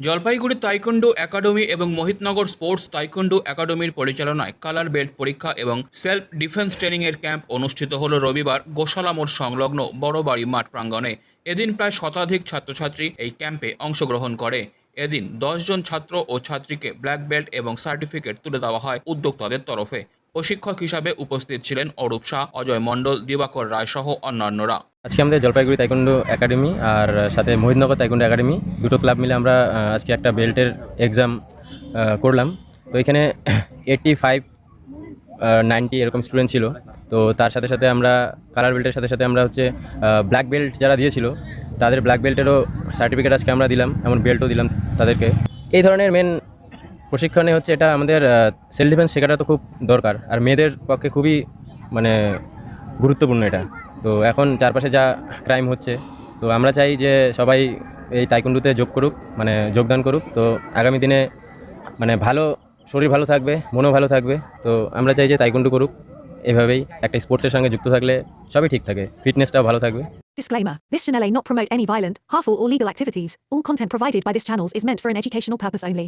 Jalpaiguri taekwondo academy এবং Mohitnagar sports taekwondo একাডেমির পরিচালনায় কালার বেল্ট পরীক্ষা এবং সেলফ ডিফেন্স ট্রেনিং এর ক্যাম্প অনুষ্ঠিত হল রবিবার গোশালা মোড় সংলগ্ন বড়বাড়ি মাঠ প্রাঙ্গণে। এদিন প্রায় শতাধিক ছাত্রছাত্রী এই ক্যাম্পে অংশগ্রহণ করে। এদিন জন ছাত্র ও ছাত্রীকে ব্ল্যাক বেল্ট এবং সার্টিফিকেট তুলে দেওয়া হয় উদ্যোক্তাদের তরফে। প্রশিক্ষক হিসাবে উপস্থিত ছিলেন অরূপ শাহ, অজয় মণ্ডল, দিবাকর রায় সহ অন্যান্যরা। আজকে আমাদের জলপাইগুড়ি তাইকুন্ডো একাডেমি আর সাথে মহিদনগর তাইকুন্ডো একাডেমি দুটো ক্লাব মিলে আমরা আজকে একটা বেল্টের এক্সাম করলাম। তো এখানে এইটটি ফাইভ নাইনটি এরকম স্টুডেন্ট ছিল। তো তার সাথে সাথে আমরা কালার বেল্টের সাথে সাথে আমরা হচ্ছে ব্ল্যাক বেল্ট যারা দিয়েছিল, তাদের ব্ল্যাক বেল্টেরও সার্টিফিকেট আজকে আমরা দিলাম, এমন বেল্টও দিলাম তাদেরকে। এই ধরনের মেন প্রশিক্ষণে হচ্ছে এটা আমাদের সেলফ ডিফেন্স শেখাটা তো খুব দরকার। আর মেয়েদের পক্ষে খুবই মানে গুরুত্বপূর্ণ এটা। তো এখন চারপাশে যা ক্রাইম হচ্ছে তো আমরা চাই যে সবাই এই তাইকুন্ডুতে যোগ করুক মানে যোগদান করুক তো আগামী দিনে মানে ভালো শরীর ভালো থাকবে মনও ভালো থাকবে তো আমরা চাই যে তাইকুন্ডু করুক এভাবেই একটা স্পোর্টসের সঙ্গে যুক্ত থাকলে সবই ঠিক থাকে ফিটনেসটাও ভালো থাকবে Disclaimer This channel may not promote any violent, harmful, or legal activities. All content provided by this channel is meant for an educational purpose only.